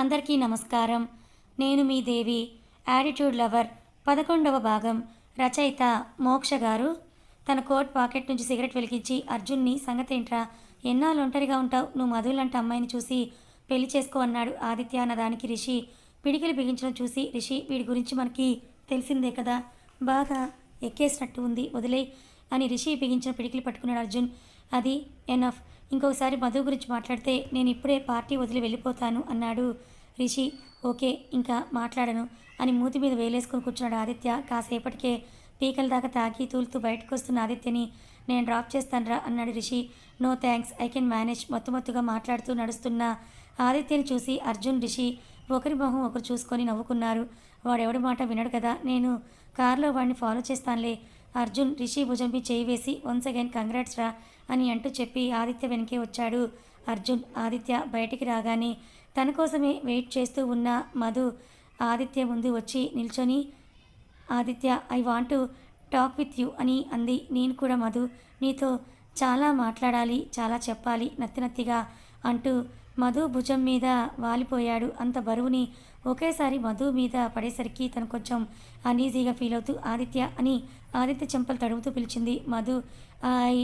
అందరికీ నమస్కారం. నేను మీ దేవి యాటిట్యూడ్ లవర్ పదకొండవ భాగం రచయిత మోక్ష గారు. తన కోట్ పాకెట్ నుంచి సిగరెట్ వెలిగించి అర్జున్ని సంగతి ఏంట్రా ఎన్నాళ్ళు ఒంటరిగా ఉంటావు? నువ్వు మధులంటే అమ్మాయిని చూసి పెళ్ళి చేసుకో అన్నాడు ఆదిత్య అన్నదానికి రిషి. పిడికిలు బిగించడం చూసి రిషి వీడి గురించి మనకి తెలిసిందే కదా? బాగా ఎక్కేసినట్టు ఉంది వదిలే అని రిషి బిగించిన పిడికిలు పట్టుకున్నాడు అర్జున్. అది ఎనఫ్ ఇంకొకసారి మధు గురించి మాట్లాడితే నేను ఇప్పుడే పార్టీ వదిలి వెళ్ళిపోతాను అన్నాడు రిషి. ఓకే ఇంకా మాట్లాడను అని మూతి మీద వేలేసుకుని కూర్చున్నాడు ఆదిత్య. కాసేపటికే పీకల దాకా తాగి తూలుతూ బయటకు వస్తున్న ఆదిత్యని నేను డ్రాప్ చేస్తానురా అన్నాడు Rishi. No thanks I can manage మొత్తమొత్తుగా మాట్లాడుతూ నడుస్తున్న ఆదిత్యని చూసి అర్జున్ రిషి ఒకరి మొహం ఒకరు చూసుకొని నవ్వుకున్నారు. వాడెవడి మాట వినడు కదా నేను కారులో వాడిని ఫాలో చేస్తానులే అర్జున్ రిషి భుజంపి చేయి వేసి వన్స్ అగైన్ కంగ్రాట్స్ రా అని అంటూ చెప్పి ఆదిత్య వెనకే వచ్చాడు. అర్జున్ ఆదిత్య బయటికి రాగానే తన కోసమే వెయిట్ చేస్తూ ఉన్న మధు ఆదిత్య ముందు వచ్చి నిల్చొని Aditya I want to talk with you అని అంది. నేను కూడా మధు నీతో చాలా మాట్లాడాలి చాలా చెప్పాలి నత్తి నత్తిగా అంటూ మధు భుజం మీద వాలిపోయాడు. అంత బరువుని ఒకేసారి మధు మీద పడేసరికి తను కొంచెం అనీజీగా ఫీల్ అవుతూ ఆదిత్య అని ఆదిత్య చెంపలు తడుముతూ పిలిచింది. మధు ఐ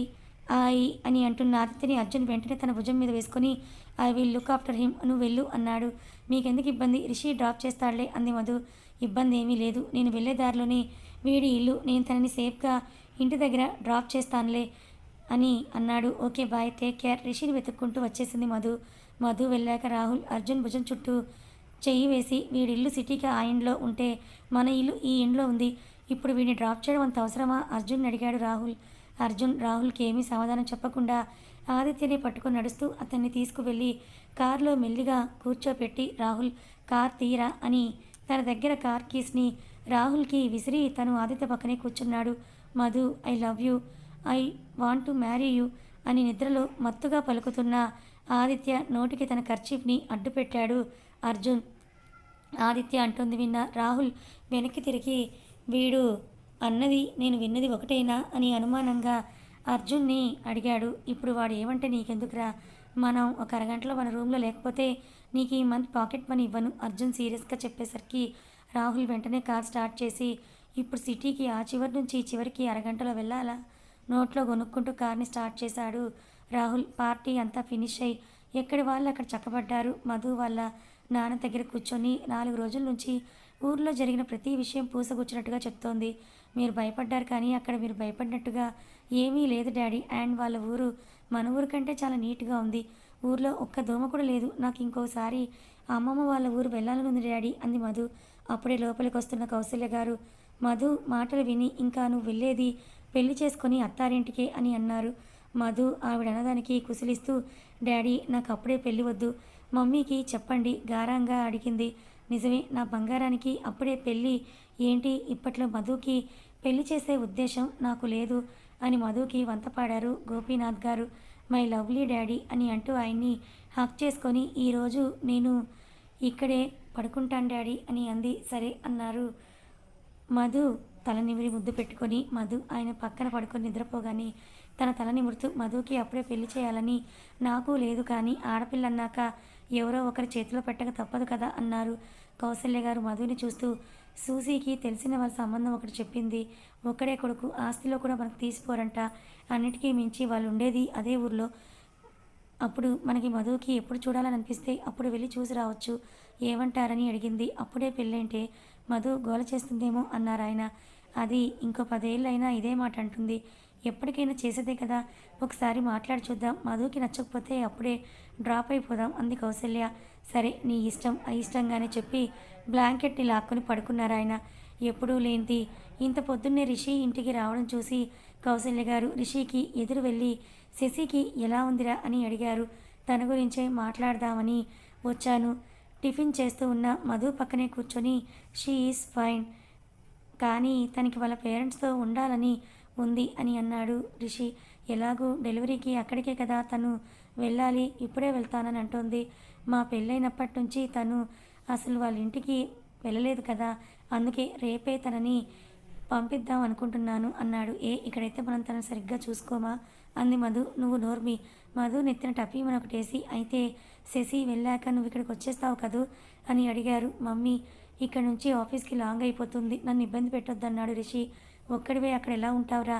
ఐ అని అంటున్న ఆదిత్యని అర్జున్ వెంటనే తన భుజం మీద వేసుకొని I will look after him నువ్వు వెళ్ళు అన్నాడు. మీకెందుకు ఇబ్బంది? రిషి డ్రాప్ చేస్తాడులే అంది మధు. ఇబ్బంది ఏమీ లేదు. నేను వెళ్ళే దారిలోనే వీడి ఇల్లు నేను తనని సేఫ్గా ఇంటి దగ్గర డ్రాప్ చేస్తానులే అని అన్నాడు. Okay bye. Take care. రిషిని వెతుక్కుంటూ వచ్చేసింది మధు. మధు వెళ్ళాక రాహుల్ అర్జున్ భుజం చుట్టూ చెయ్యి వేసి వీడి ఇల్లు సిటీకి ఆ ఇండ్లో ఉంటే మన ఇల్లు ఈ ఇండ్లో ఉంది. ఇప్పుడు వీడిని డ్రాప్ చేయడం అంత అవసరమా? అర్జున్ అడిగాడు రాహుల్. అర్జున్ రాహుల్కి ఏమీ సమాధానం చెప్పకుండా ఆదిత్యని పట్టుకొని నడుస్తూ అతన్ని తీసుకువెళ్ళి కారులో మెల్లిగా కూర్చోపెట్టి రాహుల్ కార్ తీరా అని తన దగ్గర కార్ కీస్ని రాహుల్కి విసిరి తను ఆదిత్య పక్కనే కూర్చున్నాడు. Madhu I love you I want to marry you అని నిద్రలో మత్తుగా పలుకుతున్న ఆదిత్య నోటికి తన ఖర్చీఫ్ని అడ్డుపెట్టాడు. అర్జున్ ఆదిత్య అంటుంది విన్న రాహుల్ వెనక్కి తిరిగి వీడు అన్నది నేను విన్నది ఒకటేనా అని అనుమానంగా అర్జున్ని అడిగాడు. ఇప్పుడు వాడు ఏమంటే నీకెందుకురా? మనం ఒక అరగంటలో మన రూమ్లో లేకపోతే నీకు ఈ మంత్ పాకెట్ మనీ ఇవ్వను అర్జున్ సీరియస్గా చెప్పేసరికి రాహుల్ వెంటనే కార్ స్టార్ట్ చేసి ఇప్పుడు సిటీకి ఆ చివరి నుంచి చివరికి అరగంటలో వెళ్ళాలా? నోట్లో కొనుక్కుంటూ కార్ని స్టార్ట్ చేశాడు రాహుల్. పార్టీ అంతా ఫినిష్ అయ్యి ఎక్కడి వాళ్ళు అక్కడ చక్కబడ్డారు? మధు వాళ్ళ నాన్న దగ్గర కూర్చొని నాలుగు రోజుల నుంచి ఊర్లో జరిగిన ప్రతి విషయం పూసగుచ్చినట్టుగా చెప్తోంది. మీరు భయపడ్డారు కానీ అక్కడ మీరు భయపడినట్టుగా ఏమీ లేదు డాడీ. అండ్ వాళ్ళ ఊరు మన ఊరు కంటే చాలా నీట్గా ఉంది. ఊర్లో ఒక్క దోమ కూడా లేదు. నాకు ఇంకోసారి అమ్మమ్మ వాళ్ళ ఊరు వెళ్ళాలని ఉంది డాడీ అంది మధు. అప్పుడే లోపలికి వస్తున్న కౌశల్య గారు మధు మాటలు విని ఇంకా నువ్వు వెళ్ళేది పెళ్ళి చేసుకొని అత్తారింటికే అని అన్నారు. మధు ఆవిడ అన్నదానికి కుసిలిస్తూ డాడీ నాకు అప్పుడే పెళ్ళి వద్దు. మమ్మీకి చెప్పండి గారంగా అడిగింది. నిజమే నా బంగారానికి అప్పుడే పెళ్ళి ఏంటి ఇప్పట్లో మధుకి పెళ్ళి చేసే ఉద్దేశం నాకు లేదు అని మధుకి వంత పాడారు గోపీనాథ్ గారు. మై లవ్లీ డాడీ అని అంటూ ఆయన్ని హక్ చేసుకొని ఈరోజు నేను ఇక్కడే పడుకుంటాను డాడీ అని అంది. సరే అన్నారు. మధు తల నిమిరి ముద్దు పెట్టుకొని మధు ఆయన పక్కన పడుకొని నిద్రపోగానే తన తల నిమురుతూ మధుకి అప్పుడే పెళ్ళి చేయాలని నాకు లేదు కానీ ఆడపిల్ల అన్నాక ఎవరో ఒకరి చేతిలో పెట్టక తప్పదు కదా అన్నారు. కౌసల్య గారు మధుని చూస్తూ సూసీకి తెలిసిన వాళ్ళ సంబంధం ఒకటి చెప్పింది. ఒక్కడే కొడుకు ఆస్తిలో కూడా మనకు తీసుకోరంట అన్నిటికీ మించి వాళ్ళు ఉండేది అదే ఊర్లో. అప్పుడు మనకి మధుకి ఎప్పుడు చూడాలని అనిపిస్తే అప్పుడు వెళ్ళి చూసి రావచ్చు. ఏమంటారని అడిగింది. అప్పుడే పెళ్ళంటే? మధు గోల చేస్తుందేమో? అన్నారు ఆయన. అది ఇంకో పదేళ్ళైనా ఇదే మాట అంటుంది. ఎప్పటికైనా చేసేదే కదా. ఒకసారి మాట్లాడి చూద్దాం. మధుకి నచ్చకపోతే అప్పుడే డ్రాప్ అయిపోదాం అంది కౌసల్య. సరే నీ ఇష్టం అయిష్టంగానే చెప్పి బ్లాంకెట్ని లాక్కొని పడుకున్నారు ఆయన ఎప్పుడూ లేనిది. ఇంత పొద్దున్నే రిషి ఇంటికి రావడం చూసి కౌసల్య గారు రిషికి ఎదురు వెళ్ళి శశికి ఎలా ఉందిరా? అని అడిగారు. తన గురించే మాట్లాడదామని వచ్చాను. టిఫిన్ చేస్తూ ఉన్న మధు పక్కనే కూర్చొని షీ ఈజ్ ఫైన్. కానీ తనకి వాళ్ళ పేరెంట్స్తో ఉండాలని ఉంది అని అన్నాడు రిషి. ఎలాగూ డెలివరీకి అక్కడికే కదా తను వెళ్ళాలి. ఇప్పుడే వెళ్తానని అంటోంది. మా పెళ్ళైనప్పటి నుంచి తను అసలు వాళ్ళ ఇంటికి వెళ్ళలేదు కదా అందుకే రేపే తనని పంపిద్దాం అనుకుంటున్నాను అన్నాడు. ఏ ఇక్కడైతే మనం తను సరిగ్గా చూసుకోమా? అంది మధు. నువ్వు నోర్మి. మధు నెత్తిన టపి మనొకటేసి అయితే శశి వెళ్ళాక నువ్వు ఇక్కడికి వచ్చేస్తావు కదూ? అని అడిగారు. మమ్మీ ఇక్కడ నుంచి ఆఫీస్కి లాంగ్ అయిపోతుంది. నన్ను ఇబ్బంది పెట్టొద్దన్నాడు రిషి. ఒక్కడివే అక్కడ ఎలా ఉంటావురా?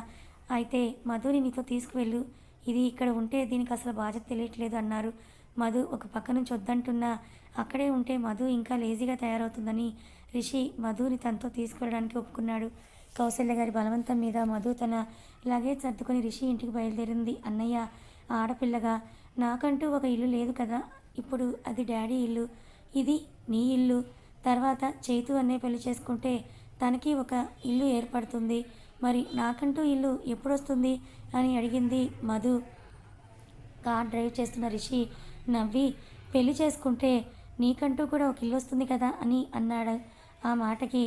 అయితే మధుని నీతో తీసుకువెళ్ళు. ఇది ఇక్కడ ఉంటే దీనికి అసలు బాధ్యత తెలియట్లేదు అన్నారు. మధు ఒక పక్క నుంచి వద్దంటున్నా అక్కడే ఉంటే మధు ఇంకా లేజీగా తయారవుతుందని రిషి మధుని తనతో తీసుకెళ్ళడానికి ఒప్పుకున్నాడు. కౌశల్య గారి బలవంతం మీద మధు తన లగేజ్ సర్దుకొని రిషి ఇంటికి బయలుదేరింది. అన్నయ్య ఆడపిల్లగా నాకంటూ ఒక ఇల్లు లేదు కదా. ఇప్పుడు అది డాడీ ఇల్లు. ఇది నీ ఇల్లు. తర్వాత చేతు అనే పెళ్ళి చేసుకుంటే తనకి ఒక ఇల్లు ఏర్పడుతుంది. మరి నాకంటూ ఇల్లు ఎప్పుడొస్తుంది? అని అడిగింది మధు. కార్ డ్రైవ్ చేస్తున్న రిషి నవ్వి పెళ్ళి చేసుకుంటే నీకంటూ కూడా ఒక ఇల్లు వస్తుంది కదా అని అన్నాడు. ఆ మాటకి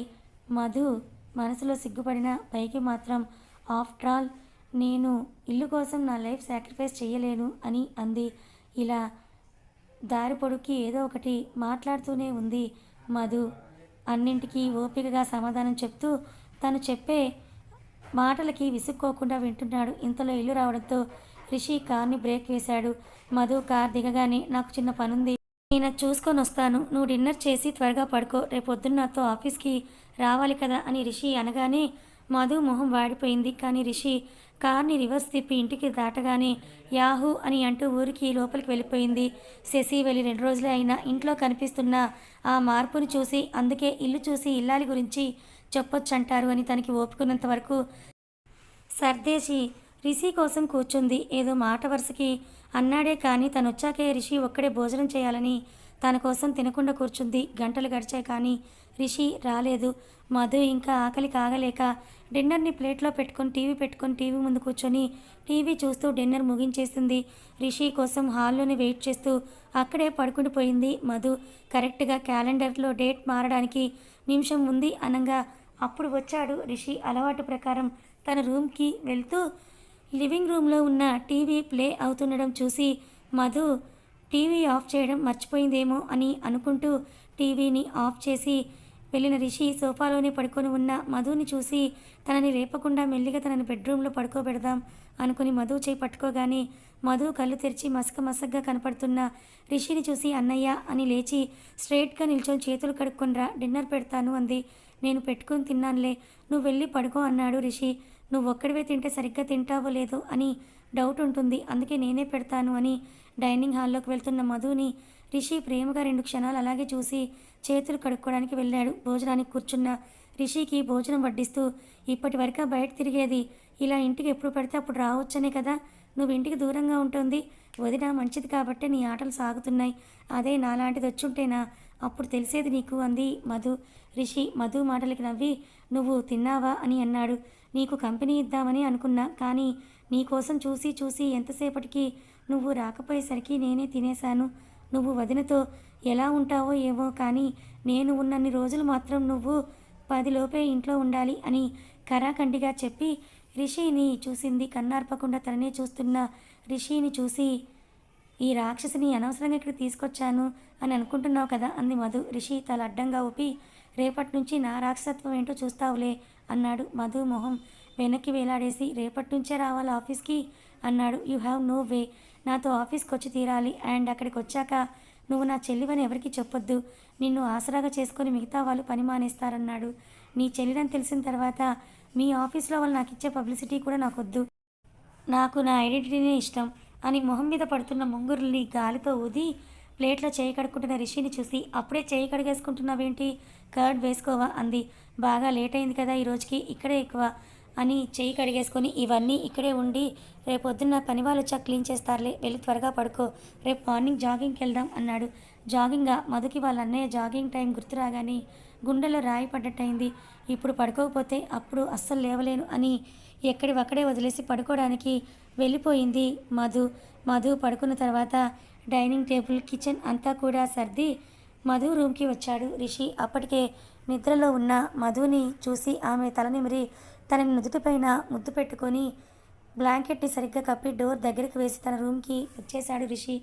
మధు మనసులో సిగ్గుపడిన పైకి మాత్రం ఆఫ్టర్ ఆల్ నేను ఇల్లు కోసం నా లైఫ్ సాక్రిఫైస్ చేయలేను అని అంది. ఇలా దారి పొడుక్కి ఏదో ఒకటి మాట్లాడుతూనే ఉంది మధు. అన్నింటికీ ఓపికగా సమాధానం చెప్తూ తను చెప్పే మాటలకి విసుక్కోకుండా వింటున్నాడు. ఇంతలో ఇల్లు రావడంతో రిషి కార్ని బ్రేక్ వేశాడు. మధు కార్ దిగగానే నాకు చిన్న పనుంది. నేను చూసుకొని వస్తాను. నువ్వు డిన్నర్ చేసి త్వరగా పడుకో. రేపొద్దున్న నాతో ఆఫీస్కి రావాలి కదా? అని రిషి అనగానే మధు మొహం వాడిపోయింది. కానీ రిషి కార్ని రివర్స్ తిప్పి ఇంటికి దాటగానే యాహూ అని అంటూ ఊరికి లోపలికి వెళ్ళిపోయింది. శశి వెళ్ళి రెండు రోజులే అయినా ఇంట్లో కనిపిస్తున్న ఆ మార్పును చూసి అందుకే ఇల్లు చూసి ఇల్లాలి గురించి చెప్పొచ్చంటారు అని తనకి ఓపుకున్నంత వరకు సర్దేశి రిషి కోసం కూర్చుంది. ఏదో మాట వరుసకి అన్నాడే కానీ తనొచ్చాకే రిషి ఒక్కడే భోజనం చేయాలని తన కోసం తినకుండా కూర్చుంది. గంటలు గడిచాయి కానీ రిషి రాలేదు. మధు ఇంకా ఆకలి కాగలేక డిన్నర్ని ప్లేట్లో పెట్టుకొని టీవీ పెట్టుకొని టీవీ ముందు కూర్చొని టీవీ చూస్తూ డిన్నర్ ముగించేసింది. రిషి కోసం హాల్లోనే వెయిట్ చేస్తూ అక్కడే పడుకుండిపోయింది మధు కరెక్ట్గా క్యాలెండర్లో డేట్ మారడానికి నిమిషం ఉంది అనగా అప్పుడు వచ్చాడు రిషి. అలవాటు ప్రకారం తన రూమ్కి వెళ్తూ లివింగ్ రూమ్లో ఉన్న టీవీ ప్లే అవుతుండడం చూసి మధు టీవీ ఆఫ్ చేయడం మర్చిపోయిందేమో అని అనుకుంటూ టీవీని ఆఫ్ చేసి వెళ్ళిన రిషి సోఫాలోనే పడుకొని ఉన్న మధుని చూసి తనని రేపకుండా మెల్లిగా తనని బెడ్రూమ్లో పడుకోబెడదాం అనుకుని మధు చేయి పట్టుకోగానే మధు కళ్ళు తెరిచి మసక మసగ్గా కనపడుతున్న రిషిని చూసి అన్నయ్య అని లేచి స్ట్రైట్గా నిల్చొని చేతులు కడుక్కొనిరా డిన్నర్ పెడతాను అంది. నేను పెట్టుకుని తిన్నానులే. నువ్వు వెళ్ళి పడుకో అన్నాడు రిషి. నువ్వు ఒక్కడివే తింటే సరిగ్గా తింటావో లేదో అని డౌట్ ఉంటుంది. అందుకే నేనే పెడతాను అని డైనింగ్ హాల్లోకి వెళ్తున్న మధుని రిషి ప్రేమగా రెండు క్షణాలు అలాగే చూసి చేతులు కడుక్కోవడానికి వెళ్ళాడు. భోజనానికి కూర్చున్న రిషికి భోజనం వడ్డిస్తూ ఇప్పటి వరకు బయట తిరిగేది. ఇలా ఇంటికి ఎప్పుడు పడితే అప్పుడు రావచ్చనే కదా. నువ్వు ఇంటికి దూరంగా ఉంటుంది. వదిన మంచిది కాబట్టే నీ ఆటలు సాగుతున్నాయి. అదే నాలాంటిది వచ్చుంటేనా అప్పుడు తెలిసేది నీకు అంది మధు. రిషి మధు మాటలకి నవ్వి నువ్వు తిన్నావా? అని అన్నాడు. నీకు కంపెనీ ఇద్దామని అనుకున్నా కానీ నీ కోసం చూసి చూసి ఎంతసేపటికి నువ్వు రాకపోయేసరికి నేనే తినేశాను. నువ్వు వదినతో ఎలా ఉంటావో ఏవో కానీ నేను ఉన్నన్ని రోజులు మాత్రం నువ్వు పదిలోపే ఇంట్లో ఉండాలి అని కరాఖండిగా చెప్పి రిషిని చూసింది. కన్నార్పకుండా తననే చూస్తున్న రిషిని చూసి ఈ రాక్షసిని అనవసరంగా ఇక్కడ తీసుకొచ్చాను అని అనుకుంటున్నావు కదా అంది మధు. రిషి తల అడ్డంగా ఊపి రేపటి నుంచి నా రాక్షసత్వం ఏంటో చూస్తావులే అన్నాడు మధు మొహం వెనక్కి వేలాడేసి. రేపటి నుంచే రావాలి ఆఫీస్కి? అన్నాడు. You have no way. నాతో ఆఫీస్కి వచ్చి తీరాలి. అండ్ అక్కడికి వచ్చాక నువ్వు నా చెల్లివని ఎవరికి చెప్పొద్దు. నిన్ను ఆసరాగా చేసుకొని మిగతా వాళ్ళు పని మానేస్తారన్నాడు. నీ చెల్లిని తెలిసిన తర్వాత మీ ఆఫీస్లో వాళ్ళు నాకు ఇచ్చే పబ్లిసిటీ కూడా నాకొద్దు. నాకు నా ఐడెంటిటీనే ఇష్టం. అని మొహం మీద పడుతున్న ముంగురుల్ని గాలితో ఊది ప్లేట్లో చేయి కడుక్కుంటున్న రిషిని చూసి అప్పుడే చేయి కడిగేసుకుంటున్నావేంటి? కర్డ్ వేసుకోవా? అంది. బాగా లేట్ అయింది కదా ఈ రోజుకి ఇక్కడే ఎక్కువ అని చేయి కడిగేసుకొని ఇవన్నీ ఇక్కడే ఉండి రేపు పొద్దున్న పని వాళ్ళు వచ్చా క్లీన్ చేస్తారులే వెళ్ళి త్వరగా పడుకో రేపు మార్నింగ్ జాగింగ్కి వెళ్దాం అన్నాడు. జాగింగ్గా మధుకి వాళ్ళ అన్నయ్య జాగింగ్ టైం గుర్తురాగాని గుండెలో రాయి పడ్డట్టయింది ఇప్పుడు పడుకోకపోతే అప్పుడు అస్సలు లేవలేను అని ఎక్కడివక్కడే వదిలేసి పడుకోవడానికి వెళ్ళిపోయింది మధు. మధు పడుకున్న తర్వాత డైనింగ్ టేబుల్ కిచెన్ అంతా కూడా సర్ది మధు రూమ్కి వచ్చాడు. రిషి అప్పటికే నిద్రలో ఉన్న మధుని చూసి ఆమె తలనిమిరి తన నుదుటిపైన ముద్దు పెట్టుకొని బ్లాంకెట్ని సరిగ్గా కప్పి డోర్ దగ్గరికి వేసి తన రూమ్కి వచ్చేశాడు రిషి.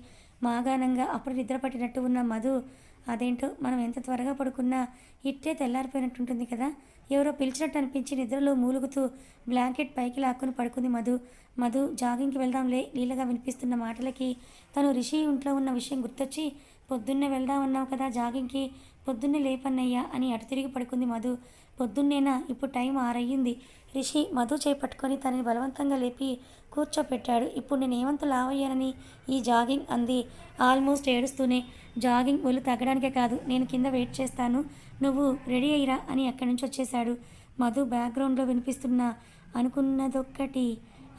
మాగానంగా అప్పుడు నిద్ర పట్టినట్టు ఉన్న మధు అదేంటో మనం ఎంత త్వరగా పడుకున్నా ఇట్టే తెల్లారిపోయినట్టుంటుంది కదా ఎవరో పిలిచినట్టు అనిపించి నిద్రలో మూలుగుతూ బ్లాంకెట్ పైకి లాక్కుని పడుకుంది మధు. మధు జాగింగ్కి వెళ్దాంలే లీలగా వినిపిస్తున్న మాటలకి తను రిషి ఇంట్లో ఉన్న విషయం గుర్తొచ్చి పొద్దున్నే వెళ్దామన్నావు కదా జాగింగ్కి పొద్దున్నే లేపన్నయ్యా అని అటు తిరిగి పడుకుంది మధు. పొద్దున్నేనా? ఇప్పుడు టైం ఆరయ్యింది. రిషి మధు చేపట్టుకొని తనని బలవంతంగా లేపి కూర్చోపెట్టాడు. ఇప్పుడు నేను ఏమంత లావయ్యానని ఈ జాగింగ్ అంది. ఆల్మోస్ట్ ఏడుస్తూనే జాగింగ్ ఒళ్ళు తగ్గడానికే కాదు నేను కింద వెయిట్ చేస్తాను. నువ్వు రెడీ అయ్యిరా అని అక్కడి నుంచి వచ్చేశాడు. మధు బ్యాక్గ్రౌండ్లో వినిపిస్తున్న అనుకున్నదొక్కటి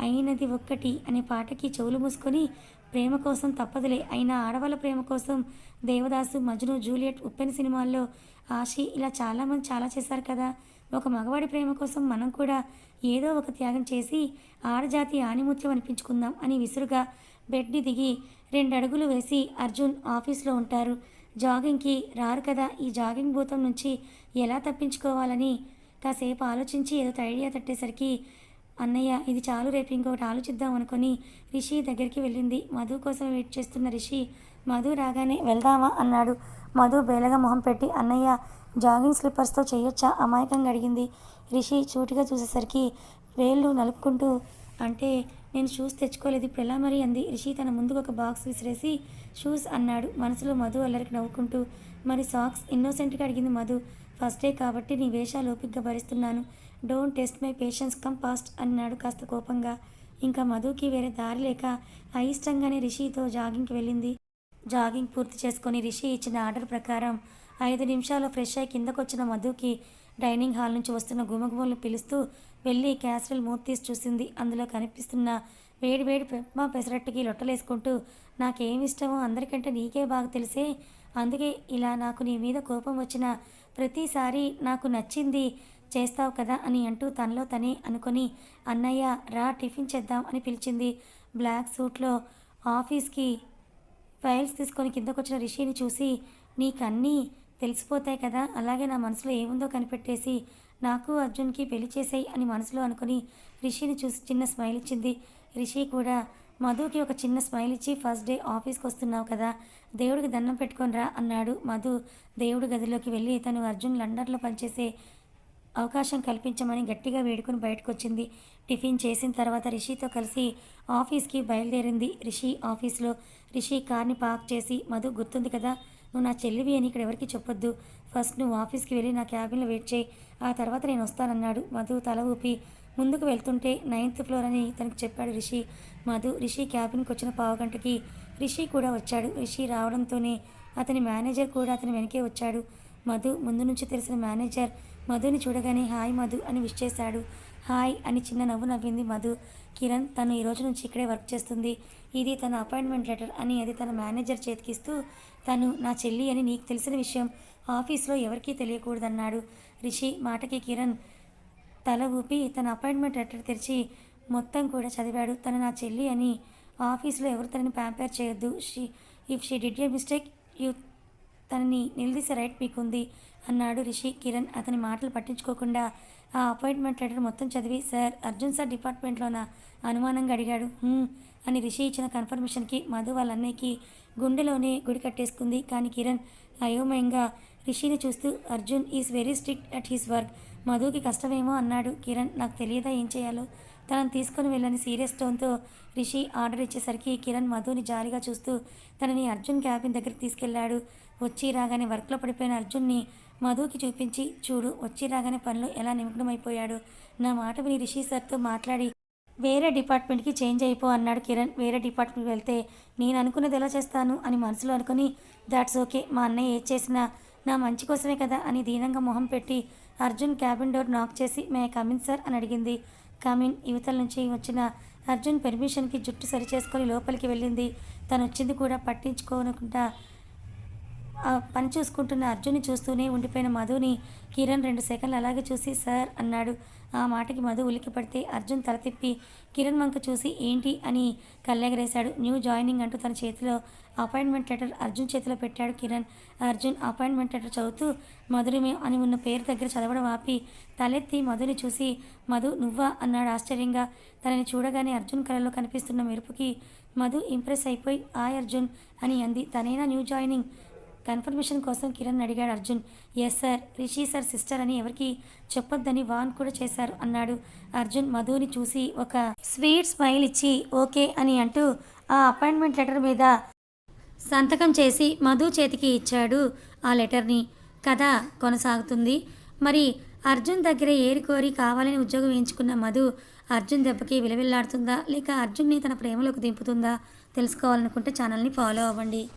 అయినది ఒక్కటి అనే పాటకి చెవులు మూసుకొని ప్రేమ కోసం తప్పదులే. అయినా ఆడవాళ్ళ ప్రేమ కోసం దేవదాసు మజ్ను జూలియట్ ఉప్పెన్ సినిమాల్లో ఆశి ఇలా చాలామంది చాలా చేశారు కదా. ఒక మగవాడి ప్రేమ కోసం మనం కూడా ఏదో ఒక త్యాగం చేసి ఆడజాతి ఆణిముత్యం అనిపించుకుందాం అని విసురుగా బెడ్ని దిగి రెండు అడుగులు వేసి అర్జున్ ఆఫీస్లో ఉంటారు. జాగింగ్కి రారు కదా. ఈ జాగింగ్ భూతం నుంచి ఎలా తప్పించుకోవాలని కాసేపు ఆలోచించి ఏదో ఐడియా తట్టేసరికి అన్నయ్య ఇది చాలు రేపు ఇంకొకటి ఆలోచిద్దాం అనుకుని రిషి దగ్గరికి వెళ్ళింది. మధు కోసం వెయిట్ చేస్తున్న రిషి మధు రాగానే వెళ్దామా అన్నాడు. మధు బేలగా మొహం పెట్టి అన్నయ్య జాగింగ్ స్లిప్పర్స్తో చేయొచ్చా అమాయకంగా అడిగింది. రిషి చూటిగా చూసేసరికి వేళ్ళు నలుపుకుంటూ అంటే నేను షూస్ తెచ్చుకోలేదు ఇప్పుడు ఎలా మరి అంది. రిషి తన ముందుకు ఒక బాక్స్ విసిరేసి షూస్ అన్నాడు. మనసులో మధు అల్లరికి నవ్వుకుంటూ మరి సాక్స్ ఇన్నోసెంట్గా అడిగింది మధు. ఫస్ట్ డే కాబట్టి నీ వేషాలు ఓపికగా భరిస్తున్నాను. Don't test my patience come past అన్నాడు కాస్త కోపంగా. ఇంకా మధుకి వేరే దారి లేక అయిష్టంగానే రిషితో జాగింగ్కి వెళ్ళింది. జాగింగ్ పూర్తి చేసుకొని రిషి ఇచ్చిన ఆర్డర్ ప్రకారం ఐదు నిమిషాల్లో ఫ్రెష్ అయి కిందకొచ్చిన మధుకి డైనింగ్ హాల్ నుంచి వస్తున్న గుమగుమలు పిలుస్తూ వెళ్ళి క్యాసరల్ మూత తీసి చూసింది. అందులో కనిపిస్తున్న వేడి వేడి పెప్మా పెసరట్టుకి లొట్టలేసుకుంటూ నాకేమి ఇష్టమో అందరికంటే నీకే బాగా తెలిసే. అందుకే ఇలా నాకు నీ మీద కోపం వచ్చిన ప్రతిసారి నాకు నచ్చింది చేస్తావు కదా అని అంటూ తనలో తనే అనుకొని అన్నయ్య రా టిఫిన్ చేద్దాం అని పిలిచింది. బ్లాక్ సూట్లో ఆఫీస్కి ఫైల్స్ తీసుకొని కిందకొచ్చిన రిషిని చూసి నీకన్నీ తెలిసిపోతాయి కదా అలాగే నా మనసులో ఏముందో కనిపెట్టేసి నాకు అర్జున్కి పెళ్ళి చేసేయి అని మనసులో అనుకుని రిషిని చూసి చిన్న స్మైల్ ఇచ్చింది. రిషి కూడా మధుకి ఒక చిన్న స్మైల్ ఇచ్చి ఫస్ట్ డే ఆఫీస్కి వస్తున్నావు కదా దేవుడికి దండం పెట్టుకొని రా అన్నాడు మధు. దేవుడి గదిలోకి వెళ్ళి తను అర్జున్ లండన్లో పనిచేసే అవకాశం కల్పించమని గట్టిగా వేడుకుని బయటకు వచ్చింది టిఫిన్ చేసిన తర్వాత రిషితో కలిసి ఆఫీస్కి బయలుదేరింది. రిషి ఆఫీస్లో రిషి కార్ని పార్క్ చేసి మధు గుర్తుంది కదా నువ్వు నా చెల్లివి అని ఇక్కడ ఎవరికి చెప్పొద్దు. ఫస్ట్ నువ్వు ఆఫీస్కి వెళ్ళి నా క్యాబిన్లో వెయిట్ చేయి. ఆ తర్వాత నేను వస్తానన్నాడు. మధు తల ఊపి ముందుకు వెళ్తుంటే నైన్త్ ఫ్లోర్ అని తనకు చెప్పాడు రిషి. మధు రిషి క్యాబిన్కి వచ్చిన పావుగంటకి రిషి కూడా వచ్చాడు. రిషి రావడంతోనే అతని మేనేజర్ కూడా అతని వెనకే వచ్చాడు. మధు ముందు నుంచి తెలిసిన మేనేజర్ మధుని చూడగానే హాయ్ మధు అని విష్ చేశాడు. హాయ్ అని చిన్న నవ్వు నవ్వింది మధు. కిరణ్ తను ఈ రోజు నుంచి ఇక్కడే వర్క్ చేస్తుంది. ఇది తన అపాయింట్మెంట్ లెటర్ అని అది తన మేనేజర్ చేతికిస్తూ తను నా చెల్లి అని నీకు తెలిసిన విషయం ఆఫీస్లో ఎవరికీ తెలియకూడదన్నాడు. రిషి మాటకి కిరణ్ తల ఊపి తన అపాయింట్మెంట్ లెటర్ తెరిచి మొత్తం కూడా చదివాడు. తను నా చెల్లి అని ఆఫీస్లో ఎవరు తనని ప్యాంపేర్ చేయొద్దు. She if she did a mistake you తనని నిలదీసే రైట్ మీకుంది. అన్నాడు రిషి. కిరణ్ అతని మాటలు పట్టించుకోకుండా ఆ అపాయింట్మెంట్ లెటర్ మొత్తం చదివి సార్ అర్జున్ సార్ డిపార్ట్మెంట్లోన అనుమానంగా అడిగాడు అని రిషి ఇచ్చిన కన్ఫర్మేషన్కి మధు వాళ్ళ అన్నయ్యకి గుండెలోనే గుడి కట్టేసుకుంది. కానీ కిరణ్ అయోమయంగా రిషిని చూస్తూ Arjun is very strict at his work. మధుకి కష్టమేమో అన్నాడు కిరణ్. నాకు తెలియదా ఏం చేయాలో? తనను తీసుకొని వెళ్ళని సీరియస్ టోన్తో రిషి ఆర్డర్ ఇచ్చేసరికి కిరణ్ మధుని జాలిగా చూస్తూ తనని అర్జున్ క్యాబిన్ దగ్గరికి తీసుకెళ్ళాడు వచ్చి రాగానే వర్క్లో పడిపోయిన అర్జున్ని మధుకి చూపించి చూడు వచ్చి రాగానే పనులు ఎలా నిమగ్నమైపోయాడు. నా మాట విని రిషి సార్తో మాట్లాడి వేరే డిపార్ట్మెంట్కి చేంజ్ అయిపో అన్నాడు కిరణ్. వేరే డిపార్ట్మెంట్కి వెళ్తే నేను అనుకున్నది ఎలా చేస్తాను అని మనసులో అనుకుని దాట్స్ ఓకే మా అన్నయ్య ఏది చేసినా నా మంచి కోసమే కదా అని దీనంగా మొహం పెట్టి అర్జున్ క్యాబిన్ డోర్ నాక్ చేసి మే కమిన్ సార్ అని అడిగింది. కమిన్ యువతల నుంచి వచ్చిన అర్జున్ పెర్మిషన్కి జుట్టు సరిచేసుకొని లోపలికి వెళ్ళింది. తను వచ్చింది కూడా పట్టించుకోనకుండా పని చూసుకుంటున్న అర్జున్ని చూస్తూనే ఉండిపోయిన మధుని కిరణ్ రెండు సెకండ్లు అలాగే చూసి సార్ అన్నాడు. ఆ మాటకి మధు ఉలికి పడితే అర్జున్ తల తిప్పి కిరణ్ వంక చూసి ఏంటి? అని కళ్ళెగరేశాడు. న్యూ జాయినింగ్ అంటూ తన చేతిలో అపాయింట్మెంట్ లెటర్ అర్జున్ చేతిలో పెట్టాడు కిరణ్. అర్జున్ అపాయింట్మెంట్ లెటర్ చదువుతూ మధురిమే అని ఉన్న పేరు దగ్గర చదవడం ఆపి తలెత్తి మధుని చూసి మధు నువ్వా? అన్నాడు ఆశ్చర్యంగా. తనని చూడగానే అర్జున్ కళలో కనిపిస్తున్న మెరుపుకి మధు ఇంప్రెస్ అయిపోయి ఆ అర్జున్ అని అంది. తనేనా న్యూ జాయినింగ్? కన్ఫర్మేషన్ కోసం కిరణ్ అడిగాడు Arjun. Yes sir Rishi sir sister అని ఎవరికి చెప్పొద్దని వాన్ కూడా చేశారు అన్నాడు అర్జున్ మధుని చూసి ఒక స్వీట్ స్మైల్ ఇచ్చి ఓకే అని అంటూ ఆ అపాయింట్మెంట్ లెటర్ మీద సంతకం చేసి మధు చేతికి ఇచ్చాడు ఆ లెటర్ని. కథ కొనసాగుతుంది. మరి అర్జున్ దగ్గర ఏరి కోరి కావాలని ఉద్యోగం వేయించుకున్న మధు అర్జున్ దెబ్బకి విలవిల్లాడుతుందా? లేక అర్జున్ని తన ప్రేమలోకి దింపుతుందా? తెలుసుకోవాలనుకుంటే ఛానల్ని ఫాలో అవ్వండి.